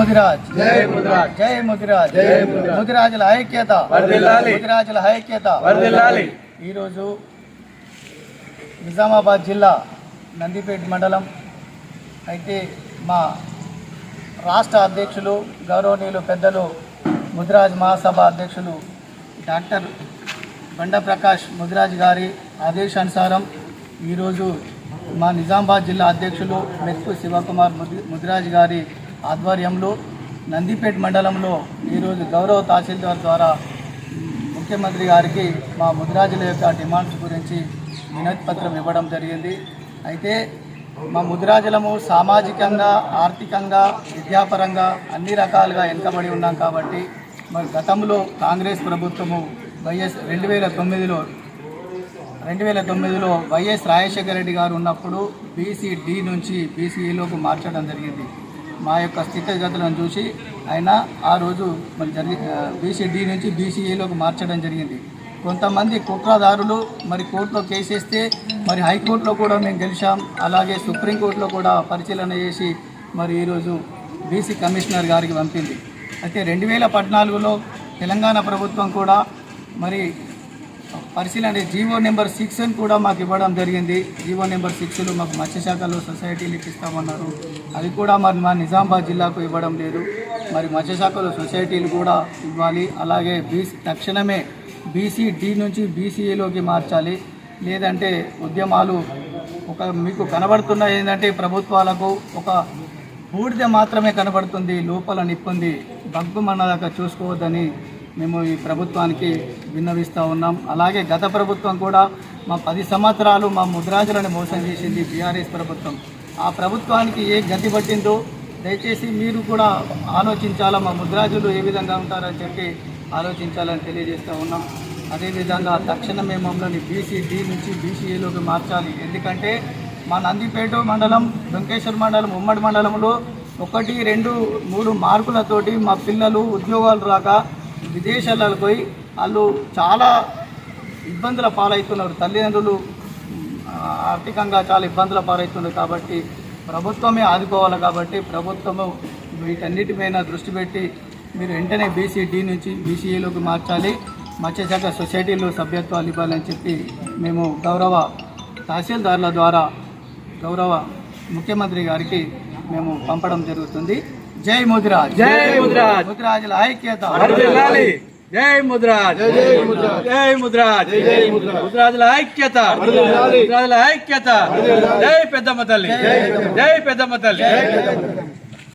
ముదిరాజ్. జై ముద్రాజ్. జై ముదిరాజ్. జై ముదిరాజ్. ముదిరాజుల ఐక్యత. ముదిరాజుల ఐక్యత. ఈరోజు నిజామాబాద్ జిల్లా నందిపేట మండలం. అయితే మా రాష్ట్ర అధ్యక్షులు గౌరవనీయులు పెద్దలు ముదిరాజ్ మహాసభ అధ్యక్షులు డాక్టర్ బండ ప్రకాష్ ముదిరాజ్ గారి ఆదేశానుసారం ఈరోజు మా నిజామాబాద్ జిల్లా అధ్యక్షులు మెత్పు శివకుమార్ ముది- ముదిరాజ్ గారి ఆధ్వర్యంలో నందిపేట మండలంలో ఈరోజు గౌరవ తహసీల్దార్ ద్వారా ముఖ్యమంత్రి గారికి మా ముదిరాజుల యొక్క డిమాండ్స్ గురించి వినతి పత్రం ఇవ్వడం జరిగింది. అయితే మా ముదిరాజులము సామాజికంగా ఆర్థికంగా విద్యాపరంగా అన్ని రకాలుగా వెనుకబడి ఉన్నాం కాబట్టి మరి గతంలో కాంగ్రెస్ ప్రభుత్వము వైఎస్ రెండు వేల తొమ్మిదిలో రెండు వేల తొమ్మిదిలో వైఎస్ రాజశేఖర రెడ్డి గారు ఉన్నప్పుడు బీసీ డి నుంచి బీసీఈలోకి మార్చడం జరిగింది. మా యొక్క స్థితిగతులను చూసి ఆయన ఆ రోజు మరి జరిగి బీసీడీ నుంచి బీసీఏలోకి మార్చడం జరిగింది. కొంతమంది కుట్రదారులు మరి కోర్టులో కేసేస్తే మరి హైకోర్టులో కూడా మేము గెలిచాం. అలాగే సుప్రీంకోర్టులో కూడా పరిశీలన చేసి మరి ఈరోజు బీసీ కమిషనర్ గారికి పంపింది. అయితే రెండు వేల పద్నాలుగులో తెలంగాణ ప్రభుత్వం కూడా మరి పరిశీలన జీవో నెంబర్ సిక్స్ అని కూడా మాకు ఇవ్వడం జరిగింది. జీవో నెంబర్ సిక్స్లో మాకు మత్స్యశాఖలో సొసైటీలకు ఇస్తామన్నారు. అది కూడా మరి మా నిజామాబాద్ జిల్లాకు ఇవ్వడం లేదు. మరి మత్స్యశాఖలో సొసైటీలు కూడా ఇవ్వాలి. అలాగే బీసీ తక్షణమే బీసీ డి నుంచి బీసీఏలోకి మార్చాలి. లేదంటే ఉద్యమాలు ఒక మీకు కనబడుతున్న ఏంటంటే ప్రభుత్వాలకు ఒక బూడిద మాత్రమే కనబడుతుంది లోపల నిప్పుంది. బగ్గు దాకా చూసుకోవద్దని మేము ఈ ప్రభుత్వానికి విన్నవిస్తూ ఉన్నాం. అలాగే గత ప్రభుత్వం కూడా మా పది సంవత్సరాలు మా ముద్రాజులను మోసం చేసింది బీఆర్ఎస్ ప్రభుత్వం. ఆ ప్రభుత్వానికి ఏ గతి పట్టిందో దయచేసి మీరు కూడా ఆలోచించాలా మా ముద్రాజులు ఏ విధంగా ఉంటారని చెప్పి ఆలోచించాలని తెలియజేస్తూ ఉన్నాం. అదేవిధంగా తక్షణమే మమ్మల్ని బీసీడీ నుంచి బీసీఏలోకి మార్చాలి. ఎందుకంటే మా నందిపేట మండలం వెంకటేశ్వర మండలం ఉమ్మడి మండలంలో ఒకటి రెండు మూడు మార్కులతోటి మా పిల్లలు ఉద్యోగాలు రాక విదేశాలకు పోయి వాళ్ళు చాలా ఇబ్బందుల పాలవుతున్నారు తల్లిదండ్రులు ఆర్థికంగా చాలా ఇబ్బందుల పాలవుతున్నారు కాబట్టి ప్రభుత్వమే ఆదుకోవాలి కాబట్టి ప్రభుత్వము వీటన్నిటిపైన దృష్టి పెట్టి మీరు వెంటనే బీసీడీ నుంచి బీసీఏలోకి మార్చాలి. మత్స్యశాఖ సొసైటీలో సభ్యత్వాలు ఇవ్వాలని చెప్పి మేము గౌరవ తహసీల్దార్ల ద్వారా గౌరవ ముఖ్యమంత్రి గారికి మేము పంపడం జరుగుతుంది. జై ముదిరాజ్ జై ముదిరాజ్. ముదిరాజుల ఐక్యత వర్ధిల్లాలి జై ముద్రాజ్ జై ముద్రాజ్ ముద్రాజుల ఐక్యత ముద్రాజుల ఐక్యత జై పెద్దమ్మ తల్లి జై పెద్దమ్మ తల్లి